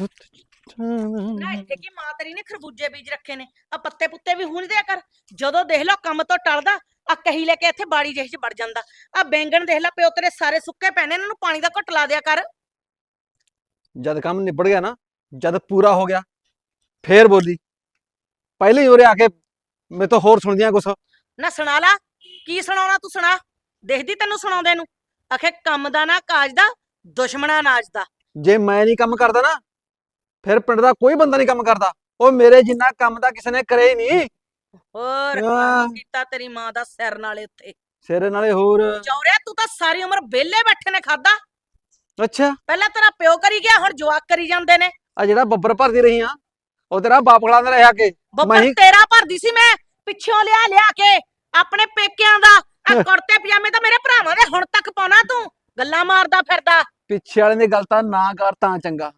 ਨਾ ਇੱਥੇ ਕੀ ਮਾਂ ਤੇਰੀ ਨੇ ਖਰਬੂਜੇ ਬੀਜ ਰੱਖੇ ਨੇ? ਆ ਪੱਤੇ ਪੁੱਤੇ ਵੀ ਹੁੰਦੇ ਕਰ। ਜਦੋਂ ਦੇਖ ਲਓ ਕੰਮ ਤੋਂ ਟਲਦਾ ਆ ਕਹੀ ਲੈ ਕੇ ਇੱਥੇ ਬਾੜੀ ਜਿਹੀ ਚ ਵੜ ਜਾਂਦਾ। ਆ ਬੈਂਗਣ ਦੇਖ ਲੈ ਪਿਓ ਤੇਰੇ ਸਾਰੇ ਸੁੱਕੇ ਨੇ ਇਹਨਾਂ ਨੂੰ ਪਾਣੀ ਦਾ ਘੁੱਟ ਲਾ ਦਿਆ ਕਰ। ਜਦ ਕੰਮ ਨਿਬੜ ਗਿਆ ਨਾ ਜਦ ਪੂਰਾ ਹੋ ਗਿਆ ਫੇਰ ਬੋਲੀ। ਪਹਿਲੇ ਹੀ ਉਰੇ ਆ ਕੇ ਮੇਰੇ ਤੋਂ ਹੋਰ ਸੁਣਦੀਆਂ ਕੁਛ। ਨਾ ਸੁਣਾ ਲਾ ਕੀ ਸੁਣਾਉਣਾ ਤੂੰ ਸੁਣਾ? ਦੇਖਦੀ ਤੈਨੂੰ ਸੁਣਾਉਂਦੇ ਨੂੰ। ਆਖੇ ਕੰਮ ਦਾ ਨਾ ਕਾਜ ਦਾ ਦੁਸ਼ਮਣਾ ਨਾਜ ਦਾ। ਜੇ ਮੈਂ ਨਹੀਂ ਕੰਮ ਕਰਦਾ ਨਾ ਫਿਰ ਪਿੰਡ ਦਾ ਕੋਈ ਬੰਦਾ ਨਹੀਂ ਕੰਮ ਕਰਦਾ। ਉਹ ਮੇਰੇ ਜਿੰਨਾ ਕੰਮ ਦਾ ਕਿਸੇ ਨੇ ਕਰੇ ਹੀ ਨਹੀਂ। ਹੋਰ। ਕੰਮ ਕੀਤਾ ਤੇਰੀ ਮਾਂ ਦਾ ਸਿਰ ਨਾਲੇ ਉੱਥੇ ਸਿਰ ਨਾਲੇ ਹੋਰ। ਚੌਰਿਆ ਤੂੰ ਤਾਂ ਸਾਰੀ ਉਮਰ ਵਿਹਲੇ ਬੈਠੇ ਨੇ ਖਾਦਾ ਅੱਛਾ। ਪਹਿਲਾਂ ਤੇਰਾ ਪਿਓ ਕਰੀ ਗਿਆ ਹੁਣ ਜਵਾਕ ਕਰੀ ਜਾਂਦੇ ਨੇ। ਆ ਜਿਹੜਾ ਬੱਬਰ ਭਰਦੀ ਰਹੀ ਆ ਉਹ ਤੇਰਾ ਬਾਪ ਖਲਾਉਂਦਾ ਰਿਹਾ ਕੇ। ਬੱਬਰ ਤੇਰਾ ਭਰਦੀ ਸੀ ਮੈਂ ਪਿੱਛੋਂ ਲਿਆ ਲਿਆ ਕੇ ਆਪਣੇ ਪੇਕਿਆਂ ਦਾ। ਆ ਕੁੜਤੇ ਪਜਾਮੇ ਤਾਂ ਮੇਰੇ ਭਰਾਵਾਂ ਦੇ ਹੁਣ ਤੱਕ ਪਾਉਣਾ ਤੂੰ। ਗੱਲਾਂ ਮਾਰਦਾ ਫਿਰਦਾ। ਪਿੱਛੇ ਵਾਲੇ ਨੇ ਗੱਲ ਤਾਂ ਨਾ ਕਰ ਤਾਂ ਚੰਗਾ।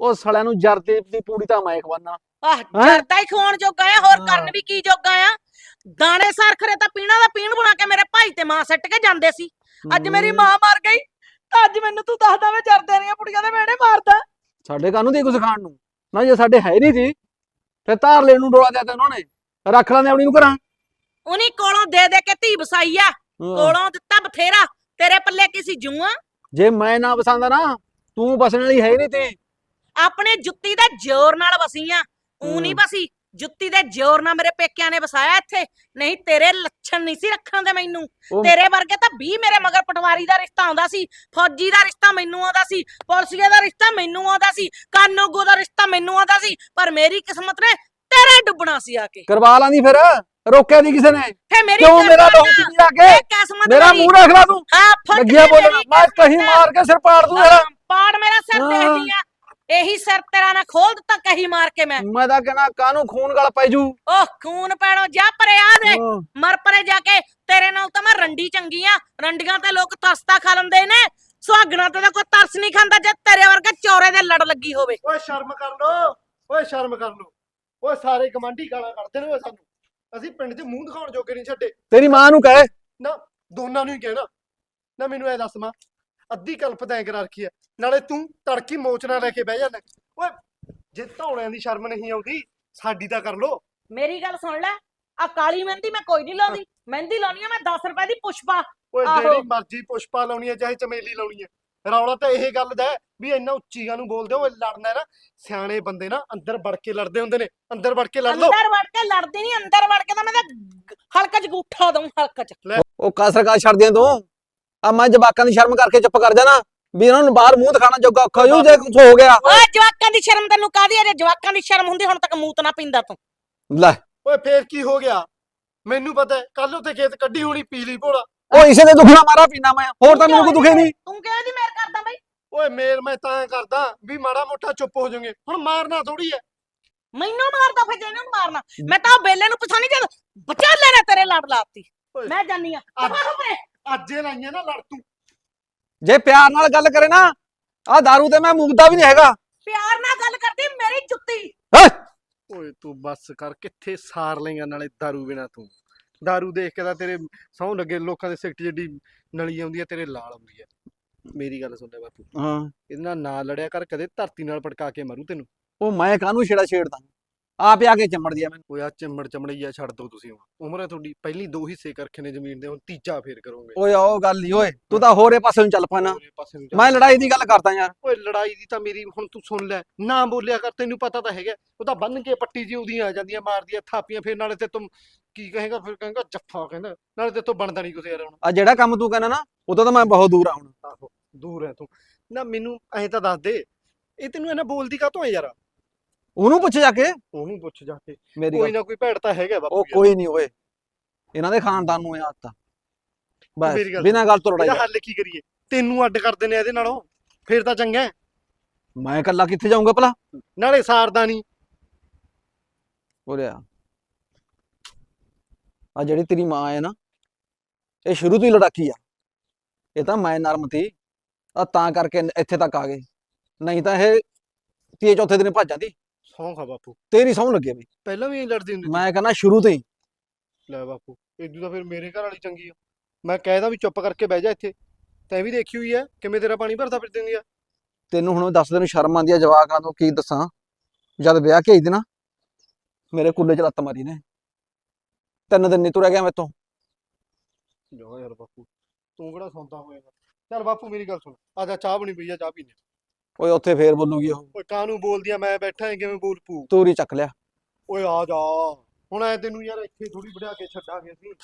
ਉਹ ਸੜਿਆਂ ਨੂੰ ਜਰਦੇ ਦੀ ਪੂੜੀ ਤਾਂ ਮੈਂ ਖਵਾਨਾ। ਆਹ? ਜਰਦਾ ਹੀ ਖਵਾਉਣ ਜੋਗਾ ਆ ਹੋਰ ਕਰਨ। ਵੀ ਕੀ ਜੋਗਾ ਆ? ਦਾਣੇ ਸਾਰ ਖਰੇ ਤਾਂ ਪੀਣਾ ਦਾ ਪੀਣ ਬਣਾ ਕੇ ਮੇਰੇ ਭਾਈ ਤੇ ਮਾਂ ਸੱਟ ਕੇ ਜਾਂਦੇ ਸੀ। ਅੱਜ ਮੇਰੀ ਮਾਂ ਮਰ ਗਈ ਤਾਂ ਅੱਜ ਮੈਨੂੰ ਤੂੰ ਦੱਸਦਾ ਮੈਂ ਜਰਦੇ ਦੀਆਂ ਪੁੜੀਆਂ ਦੇ ਮੇੜੇ ਮਾਰਦਾ। ਸਾਡੇ ਕਾਹਨੂੰ ਦੀ ਕੁਛ ਖਾਣ ਨੂੰ? ਨਾ ਜੇ ਸਾਡੇ ਹੈ ਨਹੀਂ ਸੀ ਫਿਰ ਧਾਰ ਲੈਣ ਨੂੰ ਡੋਲਾ ਦਿੱਤਾ ਉਹਨਾਂ ਨੇ। ਰੱਖ ਲੈਂਦੇ ਆਪਣੀ ਨੂੰ ਘਰਾਂ। ਉਨੀ ਕੋਲੋਂ ਦੇ ਦੇ ਕੇ ਧੀ ਵਸਾਈ ਆ। ਕੋਲੋਂ ਦਿੱਤਾ ਬਥੇਰਾ। ਤੇਰੇ ਪੱਲੇ ਕੀ ਸੀ ਜੂਆਂ? ਜੇ ਮੈਂ ਨਾ ਪਸੰਦ ਆ ਨਾ ਤੂੰ ਬਸਣ ਵਾਲੀ ਹੈ ਨਹੀਂ ਤੇ। ਆਪਣੇ ਜੁੱਤੀ ਦਾ ਜ਼ੋਰ ਨਾਲ ਵਸੀਆਂ ਊ ਨਹੀਂ। ਬਸੀ ਜੁੱਤੀ ਦੇ ਜ਼ੋਰ ਨਾਲ ਮੇਰੇ ਪੇਕਿਆਂ ਨੇ ਵਸਾਇਆ ਇੱਥੇ। ਨਹੀਂ ਤੇਰੇ ਲੱਛਣ ਨਹੀਂ ਸੀ ਰੱਖਣ ਦੇ ਮੈਨੂੰ। ਤੇਰੇ ਵਰਗੇ ਤਾਂ 20 ਮੇਰੇ ਮਗਰ ਪਟਵਾਰੀ ਦਾ ਰਿਸ਼ਤਾ ਆਉਂਦਾ ਸੀ। ਫੌਜੀ ਦਾ ਰਿਸ਼ਤਾ ਮੈਨੂੰ ਆਉਂਦਾ ਸੀ। ਪੁਲਸੀਏ ਦਾ ਰਿਸ਼ਤਾ ਮੈਨੂੰ ਆਉਂਦਾ ਸੀ। ਕਾਨੂੰਗੋ ਦਾ ਰਿਸ਼ਤਾ ਮੈਨੂੰ ਆਉਂਦਾ ਸੀ। ਪਰ ਮੇਰੀ ਕਿਸਮਤ ਨੇ ਤੇਰੇ ਡੁੱਬਣਾ ਸੀ ਆ ਕੇ। ਕਰਵਾ ਲਾਂਦੀ ਫਿਰ। ਰੋਕਿਆ ਨਹੀਂ ਕਿਸੇ ਨੇ। ਫੇ ਮੇਰੀ ਕਿਉਂ ਮੇਰਾ ਲਹੂ ਪੀ ਜਾ ਕੇ? ਮੇਰਾ ਮੂੰਹ ਰੱਖ ਲਾ ਤੂੰ। ਲੱਗਿਆ ਬੋਲਣਾ ਮੈਂ ਕਹੀਂ। ਮਾਰ ਕੇ ਸਿਰ ਪਾੜ ਦੂੰ ਤੇਰਾ ਪਾੜ ਮੇਰਾ ਸਿਰ ਹਾਂ। ਦੇਖਦੀ ਆ। ਇਹੀ ਸਿਰ ਤੇਰਾ ਨਾ ਖੋਲ ਦਿੱਤਾ ਕਹੀ ਮਾਰ ਕੇ ਮੈਂ। ਮੈਂ ਤਾਂ ਕਹਿਣਾ ਕਾਹਨੂੰ ਖੂਨ ਗਲ ਪੈ ਜੂ? ਓਹ ਖੂਨ ਪੈਣੋ ਜਾ ਪਰੇ ਆ ਦੇ। ਹਾਂ। ਮਰ ਪਰੇ ਜਾ ਕੇ ਤੇਰੇ ਨਾਲ ਤਾਂ ਮੈਂ ਰੰਡੀ ਚੰਗੀ ਆ। ਰੰਡੀਆਂ ਤੇ ਲੋਕ ਤਰਸਤਾ ਖਾ ਲੈਂਦੇ ਨੇ। ਸੁਹਾਗਣਾ ਤੇ ਤਾਂ ਕੋਈ ਤਰਸ ਨਹੀਂ ਖਾਂਦਾ ਜੇ ਤੇਰੇ ਵਰਗੇ ਚੌਰੇ ਦੇ ਲੜ ਲੱਗੀ ਹੋਵੇ। ਓਏ ਸ਼ਰਮ ਕਰ ਲੋ ਓਏ ਸ਼ਰਮ ਕਰ ਲੋ ਓਏ ਸਾਰੇ ਕਮਾਂਡੀ ਗਾਲਾਂ ਕੱਢਦੇ ਨੇ ਓਏ ਸਾਨੂੰ। ਅਸੀਂ ਪਿੰਡ 'ਚ ਮੂੰਹ ਦਿਖਾਉਣ ਜੋਗੇ ਨਹੀਂ ਛੱਡੇ। ਤੇਰੀ ਮਾਂ ਨੂੰ ਕਹੇ। ਨਾ ਦੋਨਾਂ ਨੂੰ ਹੀ ਕਹਿਣਾ। ਨਾ ਮੈਨੂੰ ਐ ਦੱਸ ਮਾਂ ਅੱਧੀ ਕਲਪ ਤੈਂ ਕਰਾ ਰੱਖੀ ਐ। ਨਾਲੇ ਤੂੰ ਤੜਕੀ ਮੋਚਨਾ ਲੈ ਕੇ ਬਹਿ ਜਾਂਦਾ। ਓਏ ਜੇ ਧੌਣਿਆਂ ਦੀ ਸ਼ਰਮ ਨਹੀਂ ਆਉਂਦੀ ਸਾਡੀ ਤਾਂ ਕਰ ਲੋ। ਮੇਰੀ ਗੱਲ ਸੁਣ ਲੈ ਆ ਕਾਲੀ ਮਹਿੰਦੀ ਮੈਂ ਕੋਈ ਨਹੀਂ ਲਾਉਂਦੀ। ਮਹਿੰਦੀ ਲਾਉਣੀ ਆ ਮੈਂ 10 ਰੁਪਏ ਦੀ ਪੁਸ਼ਪਾ। ਓਏ ਆਹੋ। ਜਿਹੜੀ ਮਰਜ਼ੀ ਪੁਸ਼ਪਾ ਲਾਉਣੀ ਐ ਚਾਹੇ ਚਮੇਲੀ ਲਾਉਣੀ ਐ। ਰੌਲਾ ਤਾਂ ਇਹ ਗੱਲ ਦਾ ਹੈ ਵੀ ਇੰਨਾ ਉੱਚੀ ਗਾ ਨੂੰ ਬੋਲਦੇ ਹੋ ਲੜਨਾ ਹੈ ਨਾ ਸਿਆਣੇ ਬੰਦੇ ਨਾ ਅੰਦਰ ਵੜ ਕੇ ਲੜਦੇ ਹੁੰਦੇ ਨੇ। ਅੰਦਰ ਵੜ ਕੇ ਲੜ ਲਓ। ਅੰਦਰ ਵੜ ਕੇ ਲੜਦੀ ਨਹੀਂ ਅੰਦਰ ਵੜ ਕੇ ਤਾਂ ਮੈਂ ਤਾਂ ਹਲਕਾ ਚ ਗੂਠਾ ਦਊਂ ਹਲਕਾ ਚ। ਉਹ ਕਾਸਰ ਕਾ ਛੱਡ ਦਿਆਂ ਤੂੰ। ਆ ਮੈਂ ਜਵਾਕਾਂ ਦੀ ਸ਼ਰਮ ਕਰਕੇ ਚੁੱਪ ਕਰ ਜਾਣਾ ਵੀ ਇਹਨਾਂ ਨੂੰ ਬਾਹਰ ਮੂੰਹ ਦਿਖਾਣਾ ਜੋਗਾ ਔਖਾ ਜੂ ਜੇ ਕੁਝ ਹੋ ਗਿਆ। ਓਏ ਜਵਾਕਾਂ ਦੀ ਸ਼ਰਮ ਤੈਨੂੰ ਕਾਦੀ ਆ? ਜੇ ਜਵਾਕਾਂ ਦੀ ਸ਼ਰਮ ਹੁੰਦੀ ਹੁਣ ਤੱਕ ਮੂਤ ਨਾ ਪੀਂਦਾ ਤੂੰ। ਲੈ। ਓਏ ਫੇਰ ਕੀ ਹੋ ਗਿਆ? ਮੈਨੂੰ ਪਤਾ ਕੱਲ ਉੱਤੇ ਖੇਤ ਕੱਢੀ ਹੋਣੀ ਪੀਲੀ ਭੋਲਾ। ਉਹ ਇਸੇ ਦੇ ਦੁਖਣਾ ਮਾਰਾ ਪੀਣਾ ਮੈਂ ਹੋਰ ਤਾਂ ਮੈਨੂੰ ਕੋਈ ਦੁਖੇ ਨਹੀਂ। ਤੂੰ ਕਿਹੋ ਦੀ ਮੇਰ ਕਰਦਾ ਬਈ? ਓਏ ਮੇਰ ਮੈਂ ਤਾਂ ਕਰਦਾ ਵੀ ਮਾੜਾ ਮੋਟਾ ਚੁੱਪ ਹੋ ਜਾਓਗੇ ਹੁਣ ਮਾਰਨਾ ਥੋੜੀ ਐ ਮੈਨੂੰ ਮਾਰਦਾ ਫਿਰ ਇਹਨੂੰ ਨੀ ਮਾਰਨਾ। ਮੈਂ ਤਾਂ ਉਹ ਬੇਲੇ ਨੂੰ ਪਛਾਣੀ ਜਦ ਬਚਾਲੇ ਨੇ ਤੇਰੇ ਲੜ ਲਾਤੀ। ਮੈਂ ਜਾਨੀ ਆ। ਅੱਜ ਅੱਜੇ ਲਾਈਆਂ ਨਾ ਲੜ ਤੂੰ ਜੇ ਪਿਆਰ ਨਾਲ ਗੱਲ ਕਰੇ ਨਾ ਆ दारू ਤੇ ਮੈਂ ਮੁਕਦਾ ਵੀ ਨਹੀਂ ਹੈਗਾ ਪਿਆਰ ਨਾਲ ਗੱਲ ਕਰਦੀ ਮੇਰੀ ਜੁੱਤੀ ਹੈਂ? ਓਏ ਤੂੰ ਬੱਸ ਕਰ ਕਿੱਥੇ ਸਾਰ ਲੇਗਾ ਨਾਲੇ दारू ਬਿਨਾ ਤੂੰ दारू ਦੇਖ ਕੇ ਤਾਂ ਤੇਰੇ ਸੌਂ ਲੱਗੇ ਲੋਕਾਂ ਦੇ ਸਿੱਟ ਜਿੱਡੀ ਨਲੀ ਆਉਂਦੀ ਐ ਤੇਰੇ ਲਾਲ ਆਉਂਦੀ ਐ ਮੇਰੀ ਗੱਲ ਸੁਣ ਲੈ ਬਾਪੂ ਹਾਂ ਇਹਦੇ ਨਾਲ ਨਾ ਲੜਿਆ ਕਰ ਕਦੇ ਧਰਤੀ ਨਾਲ ਪਟਕਾ ਕੇ ਮਰੂ ਤੈਨੂੰ ਉਹ ਮੈਂ ਕਾਹਨੂੰ ਛੇੜਾ ਛੇੜਦਾ ਆਪ ਆ ਕੇ ਚੰਮੜਦੀ ਆ ਮੈਨੂੰ। ਓਏ ਆ ਚਿੰਮੜ ਚਮੜਈਆ ਛੱਡ ਦੋ ਤੁਸੀਂ ਹੁਣ। ਉਮਰ ਹੈ ਤੁਹਾਡੀ ਪਹਿਲੀ ਦੋ ਹਿੱਸੇ ਕਰਖੇ ਨੇ ਜ਼ਮੀਨ ਦੇ ਹੁਣ ਤੀਜਾ ਫੇਰ ਕਰੋਗੇ। ਓਏ ਉਹ ਗੱਲ ਨਹੀਂ ਓਏ ਤੂੰ ਤਾਂ ਹੋਰੇ ਪਾਸੇ ਨੂੰ ਚੱਲ ਪੈਣਾ। ਹੋਰੇ ਪਾਸੇ ਨੂੰ ਜਾ। ਮੈਂ ਲੜਾਈ ਦੀ ਗੱਲ ਕਰਦਾ ਯਾਰ। ਓਏ ਲੜਾਈ ਦੀ ਤਾਂ ਮੇਰੀ ਹੁਣ ਤੂੰ ਸੁਣ ਲੈ ਨਾ ਬੋਲਿਆ ਕਰ ਤੈਨੂੰ ਪਤਾ ਤਾਂ ਹੈਗਾ ਉਹ ਤਾਂ ਬੰਨ ਕੇ ਪੱਟੀ ਜੀ ਉਹਦੀਆਂ ਆ ਜਾਂਦੀਆਂ ਮਾਰਦੀਆਂ ਥਾਪੀਆਂ ਫਿਰ ਨਾਲੇ ਤੇ ਤੂੰ ਕੀ ਕਹੇਗਾ ਫਿਰ ਕਹੇਗਾ ਜੱਫਾ ਕਹਿੰਦਾ ਨਾਲੇ ਤੇ ਤੋਂ ਬਣਦਾ ਨਹੀਂ ਕੁਛ ਯਾਰ ਹੁਣ। ਆ ਜਿਹੜਾ ਕੰਮ ਤੂੰ ਕਹਿੰਦਾ ਨਾ ਉਦੋਂ ਤਾਂ ਮੈਂ ਬਹੁਤ ਦੂਰ ਆ ਹੁਣ। ਆਹੋ ਦੂਰ ਹੈ ਤੂੰ। ਨਾ ਮੈਨੂੰ ਐਂ ਤਾਂ ਦੱਸ ਦੇ ਇਹ ਤੈਨੂੰ ਇਹਨਾਂ ਬੋਲਦੀ ਕਾਹਤੋਂ ਹੈ ਯਾਰ? ਉਹਨੂੰ ਪੁੱਛ ਜਾ ਕੇ। ਉਹਨੂੰ ਪੁੱਛ ਜਾ ਕੇ। ਮੇਰੀ ਕੋਈ ਗੱਲ ਨਾ ਕੋਈ ਭੈੜ ਤਾਂ ਹੈਗਾ ਬਾਪੂ ਉਹ ਯਾਰ। ਕੋਈ ਨਹੀਂ ਓਏ। ਇਹਨਾਂ ਦੇ ਖਾਨਦਾਨ ਨੂੰ ਇਹ ਆਦਤ ਆ। ਬਸ ਮੇਰੀ ਗੱਲ ਬਿਨਾਂ ਗੱਲ ਤੋਂ ਲੜਾਈ ਇਹਦਾ ਆ। ਹੱਲ ਕੀ ਕਰੀਏ? ਤੈਨੂੰ ਅੱਡ ਕਰਦੇ ਨੇ ਇਹਦੇ ਨਾਲੋਂ। ਫਿਰ ਤਾਂ ਚੰਗਾ ਹੈ। ਮੈਂ ਇਕੱਲਾ ਕਿੱਥੇ ਜਾਊਂਗਾ ਭਲਾ? ਨਾਲੇ ਸਾਰਦਾ ਨਹੀਂ ਬੋਲਿਆ ਆ ਜਿਹੜੀ ਤੇਰੀ ਮਾਂ ਹੈ ਨਾ ਇਹ ਸ਼ੁਰੂ ਤੋਂ ਹੀ ਲੜਾਕੀ ਆ। ਇਹ ਤਾਂ ਮੈਂ ਨਰਮ ਤੀ। ਆ ਤਾਂ ਕਰਕੇ ਇੱਥੇ ਤੱਕ ਆ ਗਏ। ਨਹੀਂ ਤਾਂ ਇਹ ਤੀਏ ਚੌਥੇ ਦਿਨ ਭੱਜ ਜਾਂਦੀ। ਸੌਂ ਖਾ ਬਾਪੂ। ਤੇਰੀ ਸੌਂ ਲੱਗੇ ਵੀ ਪਹਿਲਾਂ ਵੀ ਐਂ ਲੜਦੀ ਹੁੰਦੀ। ਮੈਂ ਕਹਿੰਦਾ ਸ਼ੁਰੂ ਤੋਂ ਹੀ। ਲੈ ਬਾਪੂ ਇਦੋਂ ਤਾਂ ਫਿਰ ਮੇਰੇ ਘਰ ਵਾਲੀ ਚੰਗੀ ਆ। ਮੈਂ ਕਹਿਦਾ ਵੀ ਚੁੱਪ ਕਰਕੇ ਬਹਿ ਜਾ ਇੱਥੇ। ਤੈਂ ਵੀ ਦੇਖੀ ਹੋਈ ਐ ਕਿਵੇਂ ਤੇਰਾ ਪਾਣੀ ਭਰਦਾ ਫਿਰ ਦਿੰਦੀ ਆ। ਤੈਨੂੰ ਹੁਣ ਦੱਸ ਤੈਨੂੰ ਸ਼ਰਮ ਆਉਂਦੀ ਆ ਜਵਾਕਾਂ ਤੋਂ ਕੀ ਦੱਸਾਂ। ਜਦ ਵਿਆਹ ਕੇ ਆਈ ਦੀ ਨਾ ਮੇਰੇ ਕੁੱਲੇ ਚ ਲੱਤ ਮਾਰੀ ਨੇ ਤਿੰਨ ਦਿਨ ਨਹੀਂ ਤੁਰਿਆ ਗਿਆ ਮੇਤੋਂ ਜਾ ਯਾਰ ਬਾਪੂ ਤੂੰ ਕਿਹੜਾ ਸੌਂਦਾ ਹੋਏਗਾ। ਚੱਲ ਬਾਪੂ ਮੇਰੀ ਗੱਲ ਸੁਣ। ਆ ਜਾ ਚਾਹ ਬਣੀ ਪਈ ਆ ਚਾਹ ਪੀਨੇ ਓਏ ਉੱਥੇ ਫੇਰ ਬੋਲੂਗੀ ਉਹ। ਓਏ ਕਾਹਨੂੰ ਬੋਲਦੀ ਆ ਮੈਂ ਬੈਠਾ ਹਾਂ ਕਿਵੇਂ ਬੋਲ ਪੂ ਤੂਰੀ ਚੱਕ ਲਿਆ। ਓਏ ਆ ਜਾ। ਹੁਣ ਐ ਤੈਨੂੰ ਯਾਰ ਇੱਥੇ ਥੋੜੀ ਵੜਿਆ ਕੇ ਛੱਡਾਂਗੇ ਅਸੀਂ।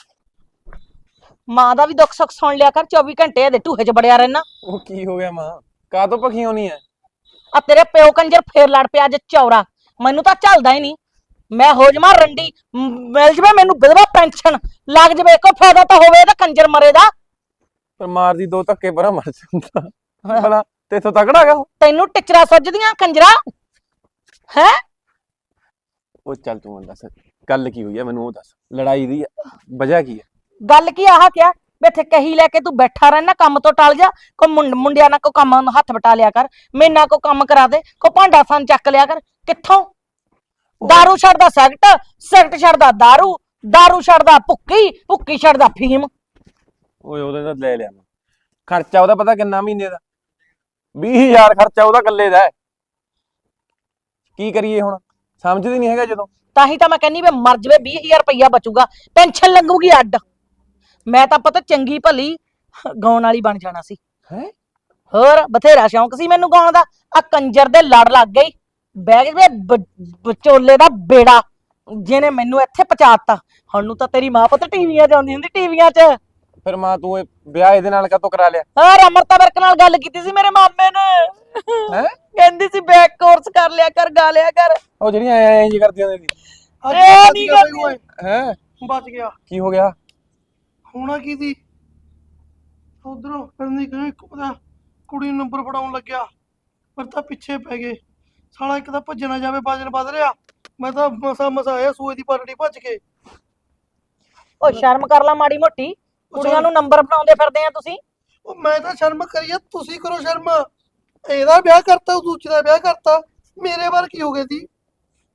ਮਾਂ ਦਾ ਵੀ ਦੁੱਖ ਸੁੱਖ ਸੁਣ ਲਿਆ ਕਰ 24 ਘੰਟੇ ਇਹਦੇ ਢੂਹੇ 'ਚ ਬੜਿਆ ਰਹਿਣਾ। ਉਹ ਕੀ ਹੋ ਗਿਆ ਮਾਂ? ਕਾ ਤੋਂ ਭਖੀ ਹੋਣੀ ਹੈ ਆ ਤੇਰੇ ਪਿਓ ਕੰਜਰ ਫੇਰ ਲੜ ਪਿਆ ਅੱਜ ਚੌਰਾ। ਮੈਨੂੰ ਤਾਂ ਚੱਲਦਾ ਹੀ ਨਹੀਂ ਮੈਂ ਹੋ ਜਾਵਾਂ ਰੰਡੀ। ਮ- ਮਿਲ ਜਵੇ ਮੈਨੂੰ ਵਿਧਵਾ ਪੈਨਸ਼ਨ। ਲੱਗ ਜਵੇ ਕੋ ਫਾਇਦਾ ਤਾਂ ਹੋਵੇ ਇਹਦਾ ਕੰਜਰ ਮਰੇ ਦਾ। ਪਰ ਮਾਰਦੀ ਦੋ ਧੱਕੇ ਪਰਾਂ ਮਰ ਜਾਂਦਾ। ਭਲਾ ਤੇਥੋਂ ਤਕੜਾ ਹੈਗਾ ਉਹ? ਤੈਨੂੰ ਟਿਚਰਾ ਸੁੱਜਦੀਆਂ ਕੰਜਰਾ ਹੈ ਉਹ ਚੱਲ ਤੂੰ ਮੈਨੂੰ ਦੱਸ ਗੱਲ ਕੀ ਹੋਈ ਹੈ ਮੈਨੂੰ ਉਹ ਦੱਸ ਲੜਾਈ ਦੀ ਵਜ੍ਹਾ ਕੀ ਹੈ ਗੱਲ ਕੀ ਆਹ ਕਿਆ ਵੀ ਇੱਥੇ ਕਹੀ ਲੈ ਕੇ ਤੂੰ ਬੈਠਾ ਰਹਿਣਾ ਕੰਮ ਤੋਂ ਟਲ ਜਾ ਕੋ ਮੁੰਡਿਆਂ ਨਾਲ ਕੋ ਕੰਮ ਨੂੰ ਹੱਥ ਵਟਾ ਲਿਆ ਕਰ ਮੇਰੇ ਨਾਲ ਕੋ ਕੰਮ ਕਰਾ ਦੇ ਕੋ ਭਾਂਡਾ ਸਨ ਚੱਕ ਲਿਆ ਕਰ ਕਿੱਥੋਂ दारू ਛੱਡਦਾ ਸੈਕਟ ਸੈਕਟ ਛੱਡਦਾ दारू दारू ਛੱਡਦਾ ਭੁੱਕੀ ਭੁੱਕੀ ਛੱਡਦਾ ਫੀਮ ਓਏ ਉਹਦੇ ਤਾਂ ਲੈ ਲਿਆ ਮੈਂ ਖਰਚਾ ਉਹਦਾ ਪਤਾ ਕਿੰਨਾ ਮਹੀਨੇ ਦਾ 20000 ਖਰਚਾ ਉਹਦਾ ਇਕੱਲੇ ਦਾ ਹੈ। ਕੀ ਕਰੀਏ ਹੁਣ? ਸਮਝਦੀ ਨਹੀਂ ਹੈਗਾ ਜਦੋਂ। ਤਾਂ ਹੀ ਤਾਂ ਮੈਂ ਕਹਿੰਨੀ ਵੀ ਮਰ ਜਵੇ 20000 ਰੁਪਈਆ ਬਚੂਗਾ ਪੈਨਸ਼ਨ ਲੱਗੂਗੀ ਅੱਡ। ਮੈਂ ਤਾਂ ਪਤਾ ਚੰਗੀ ਭਲੀ ਗਾਉਣ ਵਾਲੀ ਬਣ ਜਾਣਾ ਸੀ। ਹੈਂ? ਹੋਰ ਬਥੇਰਾ ਸ਼ੌਂਕ ਸੀ ਮੈਨੂੰ ਗਾਉਣ ਦਾ। ਆ ਕੰਜਰ ਦੇ ਲੜ ਲੱਗ ਗਈ। ਬੈਗ ਦੇ ਬ- ਵਿਚੋਲੇ ਦਾ ਬੇੜਾ। ਜਿਹਨੇ ਮੈਨੂੰ ਇੱਥੇ ਪਹੁੰਚਾਤਾ ਹੁਣ ਨੂੰ ਤਾਂ ਤੇਰੀ ਮਾਂ ਪੁੱਤ ਟੀਵੀਆਂ 'ਚ ਆਉਂਦੀ ਹੁੰਦੀ ਟੀਵੀਆਂ 'ਚ। ਫਿਰ ਮਾਂ ਤੂੰ ਇਹ ਵਿਆਹ ਇਹਦੇ ਨਾਲ ਕਾਤੋਂ ਕਰਾ ਲਿਆ? ਹਾਂ ਅਮਰਤਾ ਵਰਕ ਨਾਲ ਗੱਲ ਕੀਤੀ ਸੀ ਮੇਰੇ ਮਾਮੇ ਨੇ। ਹੈਂ? ਕਹਿੰਦੀ ਸੀ ਬੈਕ ਕੋਰਸ ਕਰ ਲਿਆ ਕਰ ਗਾ ਲਿਆ ਕਰ। ਉਹ ਜਿਹੜੀਆਂ ਐ ਐ ਜੀ ਕਰਦੀਆਂ ਇਹ ਨਹੀਂ ਕਰਦੀ। ਓਏ। ਹੈ? ਬਚ ਗਿਆ। ਕੀ ਹੋ ਗਿਆ? ਹੋਣਾ ਕੀ ਸੀ? ਉਧਰੋਂ ਕਰਨੀ ਕਿ ਇੱਕ ਪਤਾ ਕੁੜੀ ਨੂੰ ਨੰਬਰ ਫੜਾਉਣ ਲੱਗਿਆ। ਪਰ ਤਾਂ ਪਿੱਛੇ ਪੈ ਗਏ। ਸਾਲਾ ਇੱਕ ਤਾਂ ਭੱਜਣਾ ਜਾਵੇ ਬਾਜਨ ਵੱਧ ਰਿਹਾ। ਮੈਂ ਤਾਂ ਮਸਾ ਮਸਾ ਆਇਆ ਸੂਏ ਦੀ ਪਰੜੀ ਭੱਜ ਕੇ। ਉਹ ਸ਼ਰਮ ਕਰ ਲਾ ਮਾੜੀ ਮੋਟੀ। ਕੁੜੀਆਂ ਨੂੰ ਨੰਬਰ ਬਣਾਉਂਦੇ ਫਿਰਦੇ ਆ ਤੁਸੀਂ? ਉਹ ਮੈਂ ਤਾਂ ਸ਼ਰਮ ਕਰੀਏ ਤੁਸੀਂ ਕਰੋ ਸ਼ਰਮ। ਇਹਦਾ ਵਿਆਹ ਕਰਤਾ ਉਹ ਦੂਜੇ ਦਾ ਵਿਆਹ ਕਰਤਾ। ਮੇਰੇ ਵਾਰ ਕੀ ਹੋ ਗਿਆ ਸੀ?